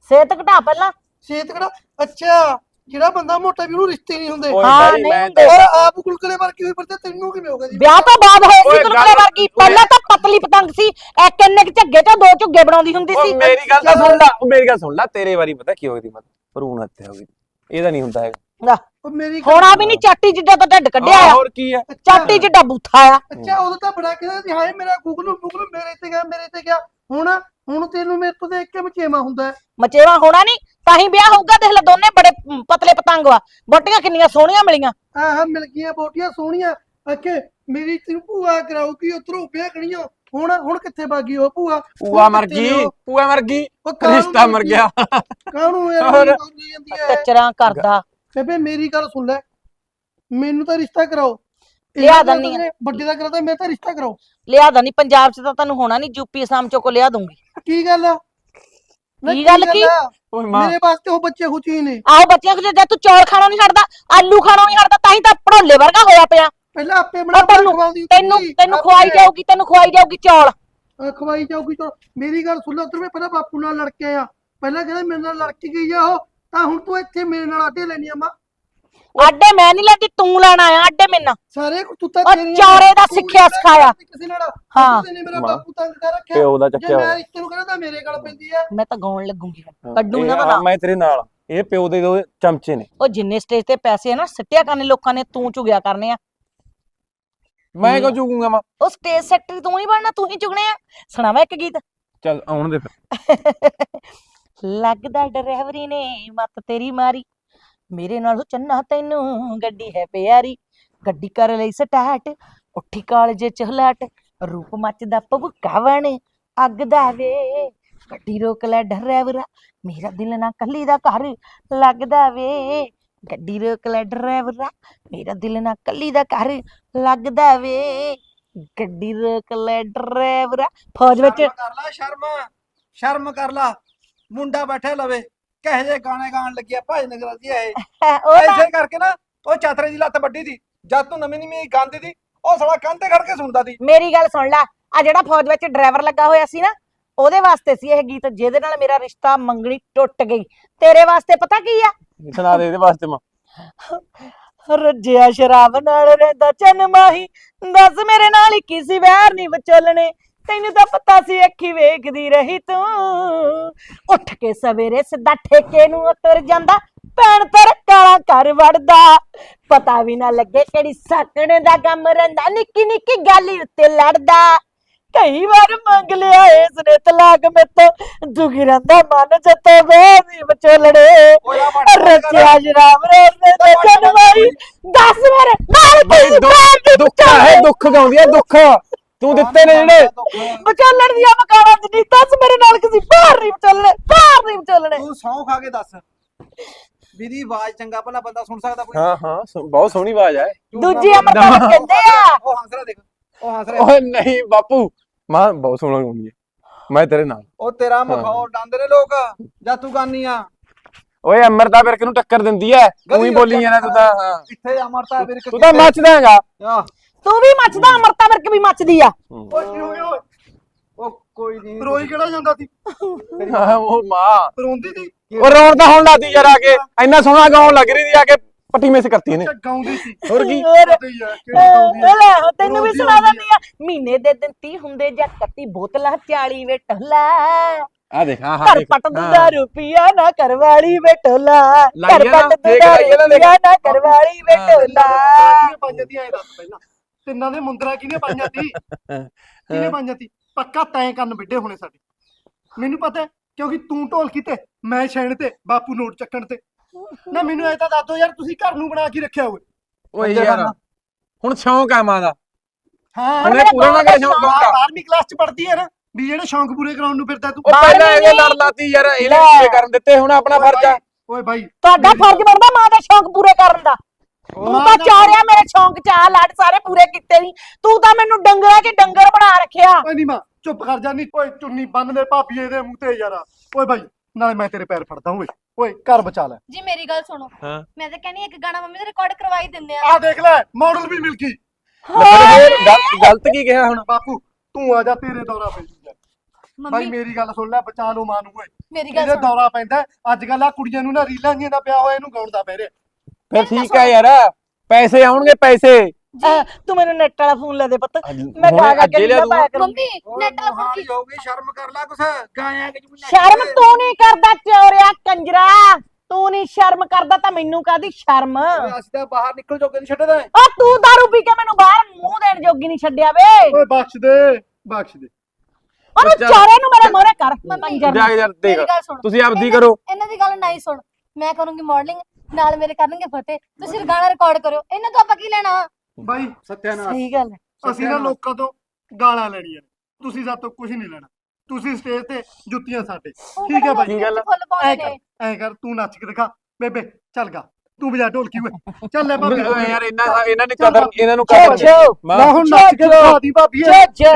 ਸਿਹਤ ਘਟਾ ਪਹਿਲਾਂ? ਸਿਹਤ ਕਿਹੜਾ ਅੱਛਾ ਜਿਹੜਾ ਬੰਦਾ ਮੋਟਾ ਵੀ ਉਹਨੂੰ ਰਿਸ਼ਤੇ ਨਹੀਂ ਹੁੰਦੇ। ਓਏ ਹਾਂ, ਨਹੀਂ ਮੈਂ ਹੁੰਦੇ। ਤਾਂ ਔਰ ਆਪ ਗੁਲਗਲੇ ਵਰ ਕਿਵੇਂ ਪੜਦੇ ਤੈਨੂੰ ਕਿਵੇਂ ਹੋ ਗਿਆ ਜੀ ਵਿਆਹ ਤੋਂ ਬਾਅਦ ਹੋਏ ਸੀ ਗੁਲਗੁਲੇ ਗੱਲ- ਵਰਗੀ। ਪਹਿਲਾਂ ਤਾਂ ਪਤਲੀ ਪਤੰਗ ਸੀ। ਇੱਕ ਇੰਨੇ ਕੁ ਝੱਗੇ ਚੋਂ ਦੋ ਝੁੱਗੇ ਬਣਾਉਂਦੀ ਹੁੰਦੀ ਸੀ। ਉਹ ਮੇਰੀ ਗੱਲ ਤਾਂ ਸੁਣ ਲੈ। ਉਹ ਮੇਰੀ ਗੱਲ ਸੁਣ ਲੈ। ਤੇਰੇ ਵਾਰੀ ਪਤਾ ਕੀ ਹੋ ਗਈ ਮਤ ਭਰੂਣ ਹੱਤਿਆ ਹੋ ਗਈ। ਇਹਦਾ ਨਹੀਂ ਹੁੰਦਾ ਹੈਗਾ। ਲੈ, ਉਹ ਮੇਰੀ ਗੱਲ- ਹੋਣਾ ਵੀ ਨਹੀਂ ਚਾਟੀ ਜਿੱਡਾ ਤਾਂ ਢੱਡ ਕੱਢਿਆ ਹਾਂ, ਆ। ਹੋਰ ਕੀ ਹੈ ਚਾਟੀ ਜਿੱਡਾ ਬੂਥਾ ਆ। ਅੱਛਾ ਉਦੋਂ ਤਾਂ ਬੜਾ ਕਹਿੰਦਾ ਸੀ ਹਾਏ ਮੇਰਾ ਗੁਗਲੂ ਗੁਗਲੂ ਮੇਰੇ ਤੇ ਗਿਆ ਮੇਰੇ ਤੇ ਗਿਆ। ਹੁਣ ਹੁਣ ਤੈਨੂੰ ਮੇਰੇ ਤੋਂ ਦੇਖ ਕੇ ਮਚੇਵਾ ਹੁੰਦਾ ਹੈ। ਮਚੇਵਾ ਹੋਣਾ ਨਹੀਂ ਤਾਂ ਹੀ ਵਿਆਹ ਹੋਊਗਾ ਦੇਖ ਲੈ ਦੋਨੇ ਬੜੇ ਮ, ਪਤਲੇ ਪਤੰਗ ਵਾ ਬੋਟੀਆਂ ਕਿੰਨੀਆਂ ਸੋਹਣੀਆਂ ਮਿਲੀਆਂ। ਆਹ ਮਿਲ ਗਈਆਂ ਬੋਟੀਆਂ ਸੋਹਣੀਆਂ। ਅੱਕੇ ਮੇਰੀ ਤੈਨੂੰ ਭੂਆ ਕਰਾਉਗੀ ਉਧਰੋਂ ਵਿਆਹ ਕਣੀਆਂ ਹੁਣ ਹੁਣ ਕਿੱਥੇ ਬਾਗੀ ਉਹ ਭੂਆ? ਪੂਆ ਹੁਣ ਮਰ ਕਿੱਥੇ ਗਈ ਨੇ ਉਹ? ਪੂਆ ਮਰ ਗਈ ਉਹ ਕਾਹਨੂੰ ਰਿਸ਼ਤਾ ਮਰ ਗਿਆ। ਕਾਹਨੂੰ ਯਾਰ ਹੋਰ? ਬੋਲੀ ਜਾਂਦੀ ਹੈ? ਟੱਚਰਾਂ ਕਰਦਾ। ਬੇਬੇ ਮੇਰੀ ਗੱਲ ਸੁਣ ਲੈ। ਮੈਨੂੰ ਤਾਂ ਰਿਸ਼ਤਾ ਕਰਾਓ। ਲਿਆ ਇਹਦਾ ਦਿੰਨੀ ਆ। ਵੱਡੇ ਦਾ ਕਰਾਤਾ ਮੇਰਾ ਤਾਂ ਰਿਸ਼ਤਾ ਕਰਾਓ। ਲਿਆ ਦਾ ਨਹੀਂ ਪੰਜਾਬ 'ਚ ਤਾਂ ਤੈਨੂੰ ਹੋਣਾ ਨਹੀਂ ਯੂਪੀ ਅਸਾਮ ਚੋਂ ਕੋ ਲਿਆ ਦੂੰਗੀ ਕੀ ਗੱਲ ਆ? ਨਾ ਕੀ ਗੱਲ ਕੀ? ਆ? ਓਏ ਮਾਂ। ਮੇਰੇ ਵਾਸਤੇ ਉਹ ਬੱਚੇ ਖੁਚੀ ਨੇ। ਆਹੋ ਬੱਚਿਆਂ ਕਿ ਜੇ ਤੂੰ ਚੌਲ ਖਾਣੋਂ ਨਹੀਂ ਛੱਡਦਾ ਆਲੂ ਖਾਣੋਂ ਨਹੀਂ ਛੱਡਦਾ ਤਾਂ ਹੀ ਤਾਂ ਭੜੋਲੇ ਵਰਗਾ ਹੋਇਆ ਪਿਆ। ਪਹਿਲਾਂ ਆਪੇ ਬਣਾ ਉਹ ਤੈਨੂੰ ਖਵਾਉਂਦੀ ਤੈਨੂੰ ਸੀ, ਤੈਨੂੰ ਆਪੇ। ਖਵਾਈ ਜਾਊਗੀ ਤੈਨੂੰ ਖਵਾਈ ਜਾਊਗੀ ਚੌਲ। ਅਹ ਖਵਾਈ ਜਾਊਗੀ ਚਲੋ। ਮੇਰੀ ਗੱਲ ਸੁਣ ਲੈ ਉਧਰ ਮੈਂ ਪਹਿਲਾਂ ਬਾਪੂ ਨਾਲ ਲੜ ਕੇ ਆ ਪਹਿਲਾਂ ਕਹਿੰਦਾ ਮੇਰੇ ਨਾਲ ਲੜ ਕੇ ਗਈ ਆ ਉਹ। ਤਾਂ ਹੁਣ ਤੂੰ ਇੱਥੇ ਮੇਰੇ ਨਾਲ ਆਟੇ ਲੈਣੀਆਂ ਮਾਂ। ਆਡੇ ਮੈਂ ਨਹੀਂ ਲੈਂਦੀ ਤੂੰ ਲੈਣ ਆਇਆ ਆਡੇ ਮੈਨਾਂ ਸਾਰੇ ਕੁ- ਤੂੰ ਤਾਂ ਉਹ ਤੇਰੀਆਂ- ਚੌਰੇ ਦਾ ਤੂੰ ਸਿੱਖਿਆ ਮੇਰਾ ਸਿਖਾਇਆ। ਕਿਸੇ ਨਾਲ। ਹਾਂ। ਤੂੰ ਨੇ ਮੇਰਾ ਮਾਂ। ਬਾਪੂ ਤੰਗ ਕਰ ਰੱਖਿਆ। ਪਿਓ ਦਾ ਜੇ ਚੱਕਿਆ। ਮੈਂ ਹੋਇਆ ਰਿਸ਼ਤੇ ਨੂੰ ਕਹਿੰਦਾ ਤਾਂ ਮੇਰੇ ਗੱਲ ਪੈਂਦੀ ਆ। ਮੈਂ ਤਾਂ ਗਾਉਣ ਲੱਗੂਗੀ। ਹਾਂ, ਕੱਢੂ ਇਹ ਨਾ ਆ, ਬਣਾ ਮੈਂ ਤੇਰੇ ਨਾਲ। ਇਹ ਪਿਓ ਦੇ ਦੋ ਚਮਚੇ ਨੇ। ਉਹ ਜਿੰਨੇ ਸਟੇਜ ਤੇ ਪੈਸੇ ਆ ਨਾ ਸਿੱਟਿਆ ਕਰਨੇ ਲੋਕਾਂ ਨੇ ਤੂੰ ਚੁਗਿਆ ਕਰਨੇ ਆ। ਮੈਂ ਕਿਉਂ ਚੁਗੂੰਗਾ ਮਾਂ? ਉਹ ਸਟੇਜ ਸੈਕਟਰੀ ਤੂੰ ਹੀ ਬਣਨਾ ਤੂੰ ਹੀ ਚੁਗਣੇ ਆ। ਸੁਣਾਵਾ ਇੱਕ ਗੀਤ। ਚੱਲ ਆਉਣ ਦੇ ਫਿਰ। ਲੱਗਦਾ ਡਰਾਈਵਰੀ ਨੇ, ਮੱਤ ਤੇਰੀ ਮਾਰੀ। ਮੇਰੇ ਨਾਲ ਚੰਨਾ ਤੈਨੂੰ ਗੱਡੀ ਹੈ ਪਿਆਰੀ। ਗੱਡੀ ਕਰ ਲਈ ਸਟਾਰਟ, ਉੱਠੀ ਕਾਲਜੇ ਚ ਹਲਾਟ। ਰੂਪ ਮੱਚਦਾ ਭਬੁੱਕਾ ਬਣ ਅੱਗ ਦਾ ਵੇ। ਗੱਡੀ ਰੋਕ ਲੈ ਡਰਾਈਵਰਾ ਮੇਰਾ ਦਿਲ ਨਾ ਕੱਲੀ ਦਾ ਘਰ ਲੱਗਦਾ ਵੇ। ਗੱਡੀ ਰੋਕ ਲੈ ਡਰਾਈਵਰਾ ਮੇਰਾ ਦਿਲ ਨਾ ਕੱਲੀ ਦਾ ਘਰ ਲੱਗਦਾ ਵੇ। ਗੱਡੀ ਰੋਕ ਲੈ ਡਰਾਈਵਰਾ ਫੌਜ ਵਿੱਚ ਸ਼ਰਮ ਕਰ ਲੈ, ਸ਼ਰਮ। ਸ਼ਰਮ ਕਰ ਲੈ। ਮੁੰਡਾ ਬੈਠੇ ਲਵੇ ਕਹੇ ਜੇ ਗਾਣੇ ਗਾਣ ਲੱਗਿਆ ਭਜਨ ਕਰਦੀ ਇਹ। ਉਹ ਐਸੇ ਕਰਕੇ ਨਾ ਉਹ ਚਾਤਰੇ ਦੀ ਲੱਤ ਵੱਡੀ ਦੀ ਜਦ ਤੂੰ ਨਵੀਂ ਨਵੀਂ ਗਾਉਂਦੀ ਦੀ ਉਹ ਸਾਲਾ ਕੰਨ ਤੇ ਖੜ ਕੇ ਸੁਣਦਾ ਦੀ ਮੇਰੀ ਗੱਲ ਸੁਣ ਲੈ ਆ ਜਿਹੜਾ ਫੌਜ ਵਿੱਚ ਡਰਾਈਵਰ ਲੱਗਾ ਹੋਇਆ ਸੀ ਨਾ ਉਹਦੇ ਵਾਸਤੇ ਸੀ ਇਹ ਗੀਤ ਜਿਹਦੇ ਨਾਲ ਮੇਰਾ ਰਿਸ਼ਤਾ ਮੰਗਣੀ ਟੁੱਟ ਗਈ। ਤੇਰੇ ਵਾਸਤੇ ਪਤਾ ਕੀ ਆ? ਸੁਣਾ ਦੇ ਇਹਦੇ ਵਾਸਤੇ ਮਾਂ। ਰੱਜਿਆ ਸ਼ਰਾਬ ਨਾਲ ਰਹਿੰਦਾ ਚੰਨ ਮਾਹੀ ਦੱਸ ਮੇਰੇ ਨਾਲ ਹੀ ਕਿਸੇ ਵੈਰ ਨਹੀਂ ਵਿਚੋਲਣੇ। ਤੈਨੂੰ ਤਾਂ ਪਤਾ ਸੀ ਅੱਖੀ ਵੇਖਦੀ ਰਹੀ ਤੂੰ। ਉੱਠ ਕੇ ਸਵੇਰੇ ਸਿੱਧਾ ਠੇਕੇ ਨੂੰ ਉਹ ਤੁਰ ਜਾਂਦਾ ਭੈਣ ਤੇਰੇ ਕਾਲਾ ਘਰ ਵੜਦਾ। ਪਤਾ ਵੀ ਨਾ ਲੱਗੇ ਕਿਹੜੀ ਸਾਕਣੇ ਦਾ ਕੰਮ ਰਹਿੰਦਾ ਨਿੱਕੀ ਨਿੱਕੀ ਗੱਲ ਹੀ ਉੱਤੇ ਲੜਦਾ। ਕਈ ਵਾਰ ਮੰਗ ਲਿਆ ਇਸ ਨੇ ਤਲਾਕ ਮੇਤੋਂ ਦੁਖੀ ਰਹਿੰਦਾ ਮਨ ਜੱਤੇ ਵੇਦੀ ਵਿਚੋਲੜੇ ਰਚਿਆ ਜਰਾਮ ਰੋਜ਼ ਤੇ ਜਨਵਾਈ ਦੱਸ ਮੇਰੇ ਨਾਲ ਕੋਈ ਦੁੱਖ ਦੁੱਖ ਹੈ ਦੁੱਖ ਗਾਉਂਦੀ ਹੈ ਦੁੱਖ। ਤੂੰ ਦਿੱਤੇ ਨੇ ਜਿਹੜੇ ਵਿਚੋਲਣ ਦੀਆਂ ਮਕਾਨਾਂ ਚ ਨਹੀਂ ਦੱਸ ਮੇਰੇ ਨਾਲ ਕਿਸੇ ਬਾਹਰ ਨਹੀਂ ਵਿਚੋਲਣੇ ਬਾਹਰ ਨਹੀਂ ਵਿਚੋਲਣੇ। ਤੂੰ ਸੌਂ ਖਾ ਕੇ ਦੱਸ। ਵੀਦੀ ਆਵਾਜ਼ ਚੰਗਾ ਭਲਾ ਬੰਦਾ ਸੁਣ ਸਕਦਾ ਕੋਈ? ਹਾਂ ਹਾਂ ਬਹੁਤ ਸੋਹਣੀ ਆਵਾਜ਼ ਹੈ ਦੂਜੀ ਅਮਰਤਾ ਕਹਿੰਦੇ ਆ। ਉਹ ਹੱਸ ਰਿਹਾ ਦੇਖ ਉਹ ਹੱਸ ਰਿਹਾ ਓਏ ਨਹੀਂ ਬਾਪੂ ਮਾਂ ਬਹੁਤ ਸੋਹਣਾ ਗਾਉਂਦੀ ਹੈ ਮੈਂ ਤੇਰੇ ਨਾਲ। ਉਹ ਤੇਰਾ ਮਖੌਲ ਡਾਂਦੇ ਨੇ ਲੋਕ ਜਾਂ ਤੂੰ ਗਾਨੀ ਆ ਓਏ ਅਮਰਤਾ ਵਿਰਕ ਨੂੰ ਟੱਕਰ ਦਿੰਦੀ ਐ? ਤੂੰ ਹੀ ਬੋਲੀ ਜਾਣਾ ਤੂੰ ਤਾਂ ਹਾਂ। ਇੱਥੇ ਅਮਰਤਾ ਵੀਰ ਤੂੰ ਤਾਂ ਮੱਚਦਾ ਹੈਗਾ। ਆਹ, ਤੂੰ ਵੀ ਮੱਚਦਾ ਅਮਰਤਾ ਵਰਕ ਵੀ ਮੱਚਦੀ ਆ ਓਏ ਕੀ ਹੋ ਗਿਆ ਓਏ ਉਹ ਕੋਈ ਨਹੀਂ ਰੋਈ ਕਿਹੜਾ ਜਾਂਦਾ ਸੀ ਹਾਂ, ਉਹ ਮਾਂ ਰੋਂਦੀ ਸੀ ਉਹ ਰੌਣ ਤਾਂ ਹੁਣ ਲਾਦੀ ਯਾਰ ਆ ਕੇ ਇੰਨਾ ਸੋਹਣਾ ਗਾਉਣ ਲੱਗ ਰਹੀ ਸੀ ਆ ਕੇ ਪੱਟੀ ਮਿਸ ਕਰਤੀ ਇਹਨੇ ਅੱਛਾ ਗਾਉਂਦੀ ਸੀ ਹੋਰ ਕੀ ਹੋਰ ਪਤਾ ਹੀ ਆ ਕਿਹੜੀ ਗਾਉਂਦੀ ਆ। ਲੈ ਤੈਨੂੰ ਵੀ ਰੋਂਦੀ ਸੁਣਾ ਹੁੰਦੀ ਦਿੰਦੀ ਆ ਮਹੀਨੇ ਦੇ ਦਿਨ 30 ਹੁੰਦੇ ਜਾਂ 31 ਬੋਤਲਾਂ 40 ਵੇ ਟਹਲਾ ਆ ਦੇਖ ਹਾਂ ਘਰ ਪੱਟ ਦੁਦਾ ਰੁਪਿਆ ਨਾ ਕਰਵਾਲੀ ਵੇ ਟੋਲਾ ਲਾਈ ਘਰ ਆ ਨਾ, ਪੱਟ ਦੇਖ ਦੁਦਾ ਨਾ, ਦੇਖ। ਰੁਪਿਆ ਨਾ ਕਰਵਾਲੀ ਵੇ ਹਾਂ। ਟੋਲਾ ਐ ਦੱਸ ਪਹਿਲਾਂ ਤਿੰਨਾਂ ਦੇ ਮੁੰਦਰਾ ਕਿਹਨੇ ਪਾਈਆਂ ਤੀ? ਕਿਹਨੇ ਪਾਈਆਂ ਤੀ? ਪੱਕਾ ਤੈਂ ਕੰਨ ਵਿੱਡੇ ਹੋਣੇ ਸਾਡੇ। ਮੈਨੂੰ ਪਤਾ ਹੈ, ਕਿਉਂਕਿ ਤੂੰ ਢੋਲਕੀ ਤੇ ਮੈਂ ਛੈਣ ਤੇ ਬਾਪੂ ਨੋਟ ਚੱਕਣ ਤੇ। ਨਾ ਮੈਨੂੰ ਐ ਤਾਂ ਦੱਸ ਦੋ ਯਾਰ ਤੁਸੀਂ ਘਰ ਨੂੰ ਬਣਾ ਕੇ ਰੱਖਿਆ ਹੋਵੇ। ਓਏ ਯਾਰ ਹੁਣ ਸ਼ੌਂਕ ਆ ਮਾਂ ਦਾ। ਹਾਂ। ਇਹ ਪੂਰਾ ਨਾ ਕਰੇ ਸ਼ੌਂਕ ਦਾ 12ਵੀਂ ਕਲਾਸ ਚ ਪੜ੍ਹਦੀ ਹੈ ਨਾ ਵੀ ਜਿਹੜੇ ਸ਼ੌਂਕ ਪੂਰੇ ਕਰਾਉਣ ਨੂੰ ਫਿਰਦਾ ਤੂੰ। ਉਹ ਪਹਿਲਾਂ ਇਹਦੇ ਲੜ। ਲਾਤੀ ਯਾਰ ਇਹਨੇ ਲੈ। ਪੂਰੇ ਕਰਨ ਦਿੱਤੇ ਹੁਣ ਆਪਣਾ ਫਰਜ਼ ਆ। ਓਏ ਭਾਈ ਤੁਹਾਡਾ ਫਰਜ਼ ਬਣਦਾ ਮਾਂ ਦਾ ਸ਼ੌਂਕ ਪੂਰੇ ਕਰਨ ਦਾ। ਤੂੰ ਮਾਂ ਤਾਂ ਚਾੜਿਆ ਮੇਰੇ ਸ਼ੌਂਕ ਚਾਹ ਲੜ ਸਾਰੇ ਪੂਰੇ ਕੀਤੇ ਨਹੀਂ। ਤੂੰ ਤਾਂ ਮੈਨੂੰ ਡੰਗਰਾਂ 'ਚ ਡੰਗਰ ਬਣਾ ਰੱਖਿਆ। ਓਏ ਨੀ ਮਾਂ ਚੁੱਪ ਕਰ ਜਾ ਨੀ। ਓਏ ਚੁੰਨੀ ਬੰਨ ਦੇ ਭਾਬੀਏ ਦੇ ਮੂੰਹ ਤੇ ਯਾਰ। ਓਏ ਭਾਈ ਨਾਲੇ ਮੈਂ ਤੇਰੇ ਪੈਰ ਫੜਦਾ ਓਏ। ਓਏ ਘਰ ਬਚਾ ਲੈ। ਜੀ ਮੇਰੀ ਗੱਲ ਸੁਣੋ। ਹਾਂ। ਮੈਂ ਤਾਂ ਕਹਿੰਨੀ ਇੱਕ ਗਾਣਾ ਮੰਮੀ ਦਾ ਰਿਕਾਰਡ ਕਰਵਾਈ ਦਿੰਦੇ ਆ। ਆਹ ਦੇਖ ਲੈ ਮਾਡਲ ਵੀ ਮਿਲ ਗਈ। ਫਿਰ ਇਹ ਗਲ- ਗਲਤ ਕੀ ਕਿਹਾ ਹੁਣ? ਬਾਪੂ ਤੂੰ ਆ ਜਾ ਤੇਰੇ ਦੌਰਾ ਪੈ ਜੂਗਾ। ਭਾਈ ਮੰਮੀ ਮੇਰੀ ਗੱਲ ਸੁਣ ਲੈ ਬਚਾ ਲਓ ਮਾਂ ਨੂੰ ਓਏ। ਮੇਰੀ ਗੱਲ ਇਹਦੇ ਸੁਣੋ। ਦੌਰਾ ਪੈਂਦਾ ਅੱਜ ਕੱਲ ਆ ਕੁੜੀਆਂ ਨੂੰ ਨਾ ਰੀਲਾਂ ਜੀਆਂ ਦਾ ਪਿਆ ਹੋਇਆ ਇਹਨੂੰ ਗਾਉਣ ਦਾ ਪੈ ਰਿਹਾ। ਫਿਰ ਠੀਕ ਹੈ ਯਾਰ। ਪੈਸੇ ਆਉਣਗੇ ਪੈਸੇ। ਅਹ, ਤੂੰ ਮੈਨੂੰ ਨੈਟ ਵਾਲਾ ਫੋਨ ਲੈ ਦੇ ਪੁੱਤ। ਮੈਂ ਹੁਣ ਗਾ ਗਾ ਅੱਜੇ ਕੇ ਲਿਆ ਲੀਲਾ ਦੂੰ। ਪਾਇਆ ਕਰੂੰ ਮੰਮੀ ਨੈਟ ਵਾਲਾ ਫੋਨ ਕੀ ਹੋ ਗਈ ਸ਼ਰਮ ਕਰ ਲੈ ਕੁਛ। ਗਾਇਆ ਕਿ ਸ਼ਰਮ ਤੂੰ ਨਹੀਂ ਕਰਦਾ ਚੋਰਿਆ ਕੰਜਰਾ। ਤੂੰ ਨਹੀਂ ਸ਼ਰਮ ਕਰਦਾ ਤਾਂ ਮੈਨੂੰ ਕਾਦੀ ਸ਼ਰਮ? ਅਸੀਂ ਤਾਂ ਬਾਹਰ ਨਿਕਲ ਜੋਗੇ ਨਹੀਂ ਛੱਡਦਾ। ਆ ਤੂੰ ਦਾਰੂ ਪੀ ਕੇ ਮੈਨੂੰ ਬਾਹਰ ਮੂੰਹ ਦੇਣ ਜੋਗੀ ਨਹੀਂ ਛੱਡਿਆ ਵੇ। ਓਏ ਬਖਸ਼ ਦੇ ਬਖਸ਼ ਦੇ। ਉਹਨੂੰ ਚੱਲ। ਚੋਰੇ ਨੂੰ ਮੇਰੇ ਮੋਰੇ ਕਰ। ਕੰਜਰ ਜਾ ਯਾਰ ਦੇਖ ਮੇਰੀ ਗੱਲ ਸੁਣੋ। ਤੁਸੀਂ ਆਪਦੀ ਇਹਨਾਂ- ਕਰੋ। ਇਹਨਾਂ ਦੀ ਗੱਲ ਨਹੀਂ ਸੁਣ। ਮੈਂ ਕਰੂੰਗੀ ਮਾਡਲਿੰਗ ਨਾਲ ਮੇਰੇ ਕਰਨਗੇ ਫਤਿਹ ਤੁਸੀਂ ਗਾਣਾ ਰਿਕਾਰਡ ਕਰਿਓ। ਇਹਨਾਂ ਤੋਂ ਆਪਾਂ ਕੀ ਲੈਣਾ? ਭਾਈ ਸਤਿਆਨਾਸ਼। ਸਹੀ ਗੱਲ ਹੈ। ਅਸੀਂ ਨਾ ਲੋਕਾਂ ਤੋਂ ਗਾਲਾਂ ਲੈਣੀਆਂ ਨੇ। ਤੁਸੀਂ ਸਾਡੇ ਤੋਂ ਕੁਝ ਨਹੀਂ ਲੈਣਾ। ਤੁਸੀਂ ਸਟੇਜ ਤੇ ਜੁੱਤੀਆਂ ਸਾਡੇ। ਉਹ ਠੀਕ ਹੈ ਕੀ ਗੱਲ? ਫੁੱਲ ਐ ਕਰ ਨੇ ਐ ਕਰ ਤੂੰ ਨੱਚ ਕੇ ਦਿਖਾ। ਬੇਬੇ ਚੱਲ ਗਾ। ਤੂੰ ਵਜਾ ਢੋਲਕੀ ਓਏ। ਚੱਲ ਲੈ ਭਾਬੀ। ਓਏ ਯਾਰ ਇਹਨਾਂ ਇਹਨਾਂ ਨੇ ਕਦਰ। ਇਹਨਾਂ ਨੂੰ ਕਦਰ ਜੋ ਮਾਂ ਹੁਣ ਨੱਚ ਕੇ ਦਿਖਾ ਦੀ ਭਾਬੀ। ਜੋ ਜੋ?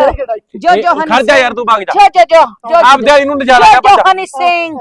ਜੋ ਜੋ ਹਨੀ ਖੜ ਜਾ ਯਾਰ ਤੂੰ ਭਾਗ ਜਾ। ਜੋ ਜੋ ਜੋ। ਜੋ ਆਪਦੇ ਵਾਲੀ ਨੂੰ ਨਚਾਲਾ ਜਾ ਜੋ ਬੱਚਾ ਹਨੀ ਸਿੰਘ।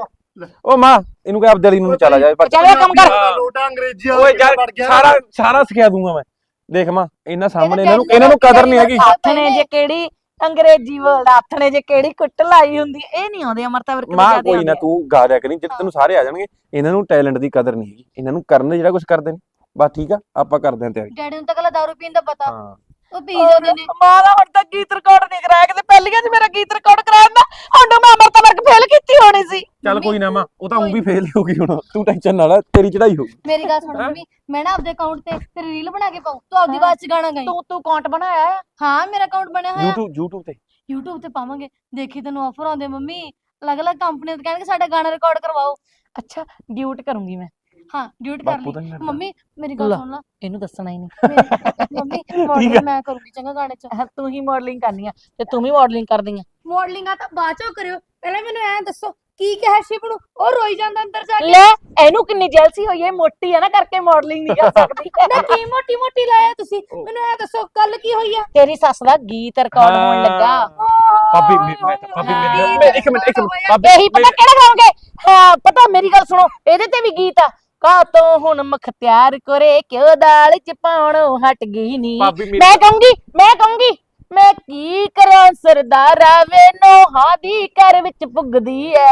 ਓ ਮਾਂ ਇਹਨੂੰ ਕਹ ਆਪਦੇ ਵਾਲੀ ਨੂੰ ਨਚਾਲਾ ਜਾ ਬੱਚਾ ਚੱਲ ਇਹ ਕੰਮ ਕਰ। ਲੋਟਾ ਅੰਗਰੇਜ਼ੀ ਓਏ ਯਾਰ ਵੜ ਗਿਆ? ਸਾਰਾ ਸਾਰਾ ਸਿਖਾ ਦੂੰਗਾ ਮੈਂ। ਦੇਖ ਮਾਂ ਇਹਨਾਂ ਸਾਹਮਣੇ ਇਹਨਾਂ ਨੂੰ ਇਹਨਾਂ ਨੂੰ ਕਦਰ ਨਹੀਂ ਹੈਗੀ। ਹੱਥ ਨੇ ਜੇ ਕਿਹੜੀ ਅੰਗਰੇਜ਼ੀ ਵਰਡ ਹੱਥ ਨੇ ਜੇ ਕਿਹੜੀ ਕੁੱਟ ਲਾਈ ਹੁੰਦੀ ਇਹ ਨਹੀਂ ਆਉਂਦੇ ਅਮਰਤਾ ਵਰਕ ਮਾਂ ਕੋਈ ਨਾ ਤੂੰ ਗਾ ਦਿਆ ਕਰੀ ਜਿੱਦ ਤੈਨੂੰ ਸਾਰੇ ਆ ਜਾਣਗੇ ਇਹਨਾਂ ਨੂੰ ਟੈਲੈਂਟ ਦੀ ਕਦਰ ਨਹੀਂ ਹੈਗੀ। ਇਹਨਾਂ ਨੂੰ ਕਰਨ ਜਿਹੜਾ ਕੁਝ ਕਰਦੇ ਨੇ। ਬਸ ਠੀਕ ਆ ਆਪਾਂ ਕਰਦੇ ਆਂ ਤਿਆਰੀ। ਡੈਡੀ ਨੂੰ ਤਾਂ ਕੱਲਾ ਦਾਰੂ ਪੀਣ ਦਾ ਪਤਾ। ਹਾਂ। ਉਹ ਪੀ ਜਾਂਦੇ ਨੇ। ਮਾਂ ਦਾ ਹੁਣ ਤੱਕ ਗੀਤ ਰਿਕਾਰਡ ਨਹੀਂ ਕਰਾਇਆ ਕਿਤੇ ਪਹਿਲੀਆਂ 'ਚ ਮੇਰਾ ਗੀਤ ਰਿਕਾਰਡ ਕਰਾਇਆ ਨਾ ਹੁਣ ਤਾਂ ਮੈਂ ਅਮਰਤਾ ਵਰਕ ਫੇਲ ਕੀਤੀ ਹੋਣੀ ਸੀ। ਚੱਲ ਕੋਈ ਨਾ ਮਾਂ ਉਹ ਤਾਂ ਉਹ ਵੀ ਫੇਲ ਹੋ ਗਈ ਹੁਣ ਤੂੰ ਟੈਨਸ਼ਨ ਨਾ ਲੈ ਤੇਰੀ ਚੜਾਈ ਹੋਊਗੀ ਮੇਰੀ ਗੱਲ ਸੁਣ ਮੰਮੀ ਮੈਂ ਨਾ ਆਪਦੇ ਅਕਾਊਂਟ ਤੇ ਤੇਰੀ ਰੀਲ ਬਣਾ ਕੇ ਪਾਉ ਤੂੰ ਆਪਦੀ ਆਵਾਜ਼ ਚ ਗਾਣਾ ਗਾਈ। ਤੂੰ ਤੂੰ ਅਕਾਊਂਟ ਬਣਾਇਆ ਹੈ? ਹਾਂ ਮੇਰਾ ਅਕਾਊਂਟ ਬਣਿਆ ਹੋਇਆ। YouTube YouTube ਤੇ। YouTube ਤੇ ਪਾਵਾਂਗੇ। ਦੇਖੀ ਤੈਨੂੰ ਆਫਰ ਆਉਂਦੇ ਮੰਮੀ ਅਲੱਗ-ਅਲੱਗ ਕੰਪਨੀ ਤੇ ਕਹਿਣਗੇ ਸਾਡਾ ਗਾਣਾ ਰਿਕਾਰਡ ਕਰਵਾਓ। ਅੱਛਾ ਡਿਊਟ ਕਰੂੰਗੀ ਮੈਂ। ਹਾਂ ਡਿਊਟ ਕਰ ਬਾਪੂ ਤਾਂ ਲਈ। ਨਹੀਂ। ਮੰਮੀ ਮੇਰੀ ਗੱਲ ਲੈ। ਸੁਣ ਲਾ। ਇਹਨੂੰ ਦੱਸਣਾ ਹੀ ਨਹੀਂ। ਮੇਰੀ- ਮੰਮੀ ਮਾਡਲਿੰਗ ਮੈਂ ਕਰੂੰਗੀ ਚੰਗਾ ਗਾਣੇ ਚ। ਅਹ ਤੂੰ ਹੀ ਮਾਡਲਿੰਗ ਕਰਨੀ ਆ ਤੇ ਤੂੰ ਵੀ ਮਾਡਲਿੰਗ ਕਰਦੀ ਆ। ਮਾਡਲਿੰਗ ਆ ਤਾਂ ਬਾਅਦ ਚੋਂ ਕਰਿਓ। ਪਹਿਲਾਂ ਮੈਨੂੰ ਐਂ ਦੱਸੋ ਕੀ ਕਿਹਾ ਸ਼ਿਪ ਨੂੰ ਉਹ ਰੋਈ ਜਾਂਦਾ ਅੰਦਰ ਜਾ ਕੇ। ਲੈ ਇਹਨੂੰ ਕਿੰਨੀ ਜੈਲਸੀ ਹੋਈ ਹੈ ਮੋਟੀ ਆ ਨਾ ਕਰਕੇ ਮਾਡਲਿੰਗ ਨਹੀਂ ਕਰ ਸਕਦੀ। ਨਾ ਕੀ ਮੋਟੀ ਮੋਟੀ ਲਾਇਆ ਤੁਸੀਂ? ਮੈਨੂੰ ਐਂ ਦੱਸੋ ਕੱਲ ਕੀ ਹੋਈ ਆ? ਤੇਰੀ ਸੱਸ ਦਾ ਗੀਤ ਰਿਕਾਰਡ ਹੋਣ ਲੱਗਾ। ਭਾਬੀ ਮੈਂ ਮੈਂ ਤਾਂ- ਭਾਬੀ ਮੇਰੀ ਮੈਂ- ਇੱਕ ਮਿੰਟ ਇੱਕ ਮਿੰਟ। ਭਾਬੀ ਇਹੀ ਪਤਾ ਕਿਹੜਾ ਗਾਉਂਗੇ? ਹਾਂ ਪਤਾ ਮੇਰੀ ਗੱਲ ਸੁਣੋ ਇਹਦੇ ਤੇ ਵੀ ਗੀਤ ਆ। ਕਾ ਤੋਂ ਹੁਣ ਮਖਤਿਆਰ ਕਰੇ ਕਿਉਂ ਦਾਲ ਚ ਪਾਉਣੋਂ ਹਟ ਗਈ ਨੀ? ਭਾਬੀ ਮੇਰੀ ਮੈਂ ਕਹੂੰਗੀ ਮੈਂ ਕਹੂੰਗੀ ਮੈਂ ਕੀ ਕਰਾਂ ਸਰਦਾਰਾ ਵੇ ਨੋਹਾਂ ਦੀ ਘਰ ਵਿੱਚ ਪੁੱਗਦੀ ਐ।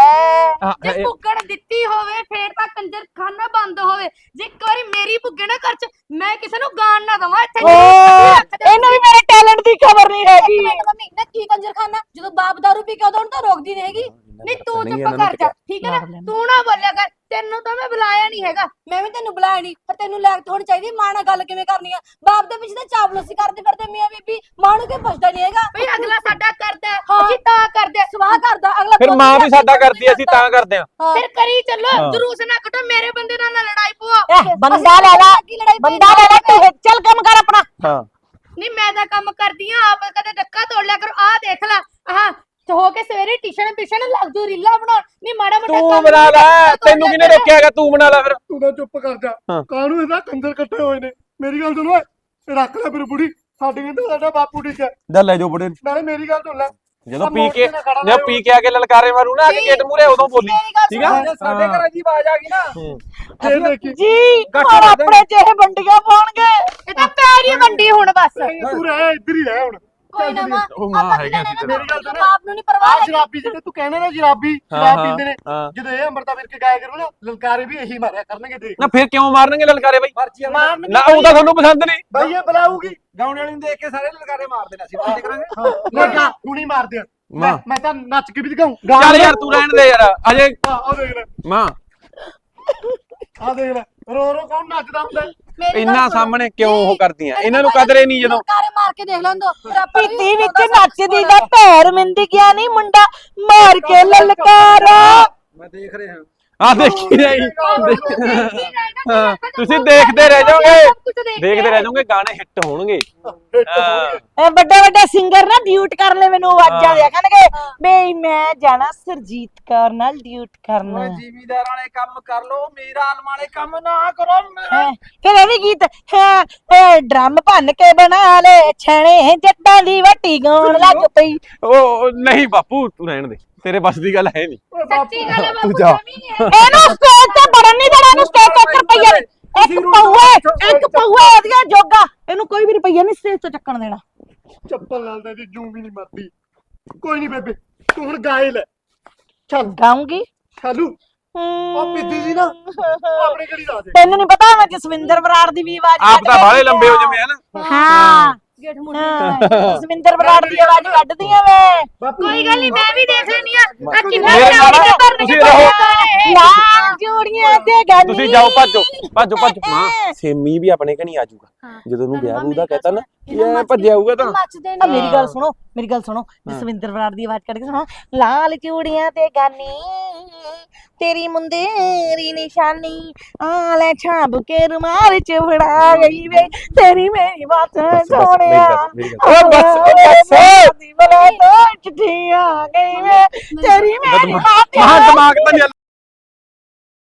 ਜੇ ਇਹ- ਭੁੱਗਣ ਦਿੱਤੀ ਹੋਵੇ ਫੇਰ ਤਾਂ ਕੰਜਰ ਖਾਨਾ ਬੰਦ ਹੋਵੇ। ਜੇ ਇੱਕ ਵਾਰੀ ਮੇਰੀ ਭੁੱਗੇ ਨਾ ਘਰ ਚ ਮੈਂ ਕਿਸੇ ਨੂੰ ਗਾਣ ਨਾ ਦਵਾਂ ਇੱਥੇ ਓ ਇਹਨੂੰ ਵੀ ਮੇਰੇ ਟੈਲੈਂਟ ਦੀ ਖਬਰ ਨਹੀਂ ਹੈਗੀ। ਮੰਮੀ ਨਾ ਕੀ ਕੰਜਰ ਖਾਨਾ ਜਦੋਂ ਬਾਪ ਦਾਰੂ ਪੀ ਕੇ ਉਦੋਂ ਤਾਂ ਰੋਕਦੀ ਨਹੀਂ ਹੈਗੀ। ਨਹੀਂ ਤੂੰ ਚੁੱਪ ਕਰ ਜਾ ਠੀਕ ਹੈ ਨਾ। ਤੂੰ ਨਾ ਬੋਲਿਆ ਕਰ ਤੈਨੂੰ ਤਾਂ ਮੈਂ ਬੁਲਾਇਆ ਨਹੀਂ ਹੈਗਾ। ਮੈਂ ਵੀ ਤੈਨੂੰ ਬੁਲਾਇਆ ਨਹੀਂ ਪਰ ਤੈਨੂੰ ਲੈਕ ਹੋਣੀ ਚਾਹੀਦੀ ਮਾਂ ਨਾਲ ਗੱਲ ਕਿਵੇਂ ਕਰਨੀ ਆ? ਬਾਪ ਦੇ ਪਿੱਛੇ ਤਾਂ ਚਾਵਲਸੀ ਕਰਦੇ ਫਿਰਦੇ ਮੀਆਂ ਬੀਬੀ ਮਾਂ ਨੂੰ ਕੋਈ ਪੁੱਛਦਾ ਨਹੀਂ ਹੈਗਾ? ਬਈ ਅਗਲਾ ਸਾਡਾ ਕਰਦਾ ਅਸੀਂ ਤਾਂ ਕਰਦੇ ਸਵਾਹ ਕਰਦਾ ਅਗਲਾ ਫਿਰ ਮਾਂ ਵੀ ਸਾਡਾ ਕਰਦੀ ਅਸੀਂ ਤਾਂ ਕਰਦੇ ਆ ਫਿਰ ਕਰੀ ਚੱਲੋ। ਜਰੂਸ ਨਾ ਕੱਟੋ ਮੇਰੇ ਬੰਦੇ ਨਾਲ ਨਾ ਲੜਾਈ ਪਵਾ ਬੰਦਾ ਲੈ ਲੈ ਬੰਦਾ ਲੈ ਲੈ ਤੂੰ ਚੱਲ ਕੰਮ ਕਰ ਆਪਣਾ। ਹਾਂ। ਨਹੀਂ ਮੈਂ ਤਾਂ ਕੰਮ ਕਰਦੀ ਆ ਆਪ ਕਦੇ ਡੱਕਾ ਤੋੜ ਲਿਆ ਕਰੋ ਆਹ ਦੇਖ ਲੈ ਆਹ ਤੇ ਹੋ ਕੇ ਸਵੇਰੇ ਟਿਸ਼ਨ ਪਿਸ਼ਨ ਲੱਗ ਜੂ ਰੀਲਾ ਬਣਾਉਣ। ਨਹੀਂ ਮਾੜਾ ਮੋਟਾ ਤੂੰ ਬਣਾ ਲੈ ਤੈਨੂੰ ਕਿਹਨੇ। ਰੋਕਿਆ ਹੈਗਾ? ਤੂੰ ਬਣਾ ਲੈ ਫਿਰ। ਤੂੰ ਤਾਂ ਚੁੱਪ ਕਰ ਜਾ। ਹਾਂ। ਕਾਹਨੂੰ ਇਹਦਾ? ਕੰਦਰ ਇਕੱਠੇ ਹੋਏ ਨੇ। ਮੇਰੀ ਗੱਲ ਸੁਣ ਓਏ ਰੱਖ ਲੈ ਫਿਰ ਬੁੜੀ। ਸਾਡੀ ਕਹਿੰਦਾ ਸਾਡਾ ਬਾਪੂ ਠੀਕ ਹੈ। ਚੱਲ ਲੈ ਜੋ ਬੜੇ ਨਾਲੇ ਮੇਰੀ ਗੱਲ ਸੁਣ ਲੈ। ਜਦੋਂ ਪੀ ਕੇ ਜਦੋਂ ਪੀ ਕੇ ਆ ਕੇ ਲਲਕਾਰੇ ਮਾਰੂ ਨਾ ਆ ਕੇ ਗੇਟ ਮੂਰੇ ਉਦੋਂ ਬੋਲੀ। ਮੇਰੀ ਗੱਲ ਠੀਕ ਆ? ਸੁਣੋ। ਸਾਡੇ ਘਰਾਂ ਦੀ ਆਵਾਜ਼ ਆ ਗਈ ਨਾ। ਹੂੰ। ਇਹ ਦੇਖੀ। ਜੀ ਕਰ ਆਪਣੇ ਜਿਹੇ ਵੰਡੀਆਂ ਪਾਉਣਗੇ। ਇਹ ਤਾਂ ਪੈਰ ਵੰਡੀ ਹੁਣ ਬਸ। ਤੂੰ ਰਹਿ ਇੱਧਰ ਹੀ ਰਹਿ ਹੁਣ। ਕੋਈ ਨਾ ਮਾਂ ਉਹ ਮਾਂ ਆਪਾਂ ਹੈਗੀ ਕੀ ਸੀ ਮੇਰੀ ਗੱਲ ਸੁਣ। ਬਾਪ ਨੂੰ ਨਹੀਂ ਆ ਪਰਵਾਹ ਹੈਗੀ। ਸ਼ਰਾਬੀ ਜਿਹੜੇ ਤੂੰ ਕਹਿੰਦਾ ਨਾ ਸ਼ਰਾਬੀ ਸ਼ਰਾਬ ਹਾਂ, ਪੀਂਦੇ ਨੇ। ਹਾਂ। ਜਦੋਂ ਇਹ ਅੰਮ੍ਰਿਤਾ ਵਿਰ ਕੇ ਗਾਇਆ ਕਰੂ ਨਾ ਲਲਕਾਰੇ ਵੀ ਇਹੀ ਮਾਰਿਆ ਕਰਨਗੇ ਦੇਖ। ਨਾ ਫਿਰ ਕਿਉਂ ਮਾਰਨਗੇ ਲਲਕਾਰੇ ਬਾਈ? ਮਰਜ਼ੀ ਆ ਮਾਰਨ ਨਾ ਉਹ ਤਾਂ ਤੁਹਾਨੂੰ ਪਸੰਦ ਨਹੀਂ। ਬਈ ਇਹ ਬੁਲਾਊਗੀ। ਗਾਉਣ ਵਾਲੀ ਨੂੰ ਦੇਖ ਕੇ ਸਾਰੇ ਲਲਕਾਰੇ ਮਾਰ ਦੇਣਾ ਸੀ ਬਾਤ ਕਰਾਂਗੇ ਲੈ ਜਾ ਤੂੰ ਨਹੀਂ ਮਾਰਦੇ। ਮੈਂ ਮਾਂ। ਮੈਂ ਤਾਂ ਨੱਚ ਕੇ ਵੀ ਦਿਖਾਉਂ ਚੱਲ ਯਾਰ ਤੂੰ ਰਹਿਣ ਦੇ ਯਾਰ ਅਜੇ। ਆ ਦੇਖ ਲੈ। ਮਾਂ। ਆ ਦੇਖ ਲੈ। ਰੋ ਰੋ ਕੌਣ ਨੱਚਦਾ ਹੁੰਦਾ? ਹੈ? ਮੇਰੀ ਗੱਲ ਇੰਨਾ ਸੁਣੋ। ਸਾਹਮਣੇ ਕਿਉਂ ਉਹ ਨਹੀਂ, ਕਰਦੀਆਂ? ਇਹਨਾਂ ਨੂੰ ਕਦਰੇ ਨਹੀਂ ਜਦੋਂ ਲਲਕਾਰੇ ਮਾਰ ਕੇ ਦੇਖ ਲੈਂਦੋ ਫਿਰ ਆਪਾਂ ਨੂੰ ਵੀ ਪੀਤੀ ਵਿੱਚ ਨੱਚਦੀ ਦਾ ਪੈਰ ਮਿੰਦ ਗਿਆ ਨਹੀਂ ਮੁੰਡਾ ਮਾਰ ਕੇ ਲਲਕਾਰਾ। ਮੈਂ ਦੇਖ ਰਿਹਾ। ਆ ਦੇਖੀ ਰਹੀ ਹਾਂ, ਤੁਸੀਂ ਦੇਖਦੇ ਰਹਿ ਜਾਓਗੇ। ਦੇਖਦੇ। ਰਹਿ ਜਾਓਗੇ ਗਾਣੇ ਹਿੱਟ ਹੋਣਗੇ। ਹਾਂ। ਇਹ ਵੱਡੇ ਵੱਡੇ ਸਿੰਗਰ ਨਾ ਡਿਊਟ ਕਰ ਲੈ ਮੈਨੂੰ ਆਵਾਜ਼ਾਂ। ਦਿਆ ਕਰਨਗੇ ਬਈ ਮੈਂ ਜਾਣਾ ਸਰਜੀਤ ਕੌਰ ਨਾਲ ਡਿਊਟ ਕਰਨਾ। ਓਏ ਜ਼ਿਮੀਦਾਰ ਵਾਲੇ ਕੰਮ ਕਰ ਲੋ ਮੇਰਾ ਆਲਮ ਵਾਲੇ ਕੰਮ ਨਾ ਕਰੋ ਹੈਂ, ਫਿਰ ਇਹ ਵੀ ਗੀਤ ਹੈ ਹੈ ਡਰਮ ਭੰਨ ਕੇ ਬਣਾ ਲੈ ਛਣੇ ਜੱਟਾਂ ਦੀ ਵੱਟੀ ਗਾਉਣ ਲੱਗ ਪਈ। ਉਹ ਨਹੀਂ ਬਾਪੂ ਤੂੰ ਰਹਿਣ ਦੇ। ਤੇਰੇ ਬਸ ਦੀ ਗੱਲ ਹੈ ਨਹੀਂ ਓਏ ਬਾਪੂ। ਸੱਚੀ ਗੱਲ ਹੈ ਤੂੰ ਬਾਪੂ ਜਾ। ਹੈ। ਇਹਨੂੰ ਸਟੇਜ ਤੇ ਬੜਨ ਨਹੀਂ ਦੇਣਾ ਇਹਨੂੰ ਸਟੇਜ ਤੇ 1 ਰੁਪਈਆ ਨੀ। ਇੱਕ ਪਊਏ ਇੱਕ ਪਊਏ ਉਹਦੀਆਂ ਜੋਗਾ। ਇਹਨੂੰ ਕੋਈ ਵੀ ਰੁਪਈਆ ਨਹੀਂ ਸਟੇਜ ਤੋਂ ਚੱਕਣ ਦੇਣਾ। ਚੱਪਲ ਨਾਲ ਤਾਂ ਜੀ ਜੂ ਵੀ ਨਹੀਂ ਮਰਦੀ। ਕੋਈ ਨਹੀਂ ਬੇਬੇ ਤੂੰ ਹੁਣ ਗਾਏ ਲੈ। ਚੱਲ। ਗਾਉਂਗੀ? ਚਾਲੂ। ਉਹ ਪੀਤੀ ਸੀ ਨਾ ਆਪਣੇ ਕਿਹੜੀ ਰਾਜ ਹੈ? ਤੈਨੂੰ ਨਹੀਂ ਪਤਾ ਮੈਂ ਜਸਵਿੰਦਰ ਬਰਾੜ ਦੀ ਵੀ ਆਵਾਜ਼ ਆਪ ਤਾਂ ਬਾਹਲੇ ਲੰਬੇ ਹੋ ਆ। ਜਮੇ ਹਨ ਹਾਂ। ਗੇਟ ਮੁੰਡੇ ਹਾਂ, ਜਸਵਿੰਦਰ ਬਰਾੜ ਦੀ ਆਵਾਜ਼ ਕੱਢਦੀ ਆ ਮੈਂ ਕੋਈ ਗੱਲ ਨਹੀਂ ਮੈਂ ਵੀ ਦੇਖ ਲੈਣੀ ਆ ਆ ਕਿੰਨਾ ਮੇਰੇ ਨਾਲ ਦੇ ਭਰਨ ਤੁਸੀਂ ਰਹੋ। ਤੇ ਤੁਸੀਂ ਜਾਓ ਭੱਜੋ ਭੱਜੋ ਭੱਜੋ। ਮਾਂ ਸੇਮੀ ਵੀ ਆਪਣੇ ਕਣੀ ਆ ਜਾਊਗਾ ਜਦੋਂ ਨੂੰ ਵਿਆਹ ਉਹਦਾ ਕਹਤਾ ਨਾ ਇਹ ਭੱਜਿਆ ਆਊਗਾ ਤਾਂ। ਆ ਮੇਰੀ ਗੱਲ ਸੁਣੋ ਮੇਰੀ ਗੱਲ ਸੁਣੋ ਜਸਵਿੰਦਰ ਬਰਾੜ ਦੀ ਆਵਾਜ਼ ਕੱਢ ਕੇ ਸੁਣੋ। ਲਾਲ ਚੂੜੀਆਂ ਤੇ ਗਾਨੀ ਤੇਰੀ ਮੁੰਦੇਰੀ ਨਿਸ਼ਾਨੀ ਆ ਲੈ ਛਾਪ ਕੇ ਰੁਮਾਲ ਚ ਫੜਾ ਗਈ ਵੇ। ਤੇਰੀ ਮੇਰੀ ਬਾਤ ਸੋਹਣਿਆ। ਓਏ ਬਸ, ਬਸ। ਦੀ ਬਲਾ ਤੋਂ ਚਿੱਠੀ ਆ ਗਈ ਵੇ ਤੇਰੀ ਮੇਰੀ ਬਾਤ ਮਹਾਂ ਦਿਮਾਗ ਤਾਂ ਨਹੀਂ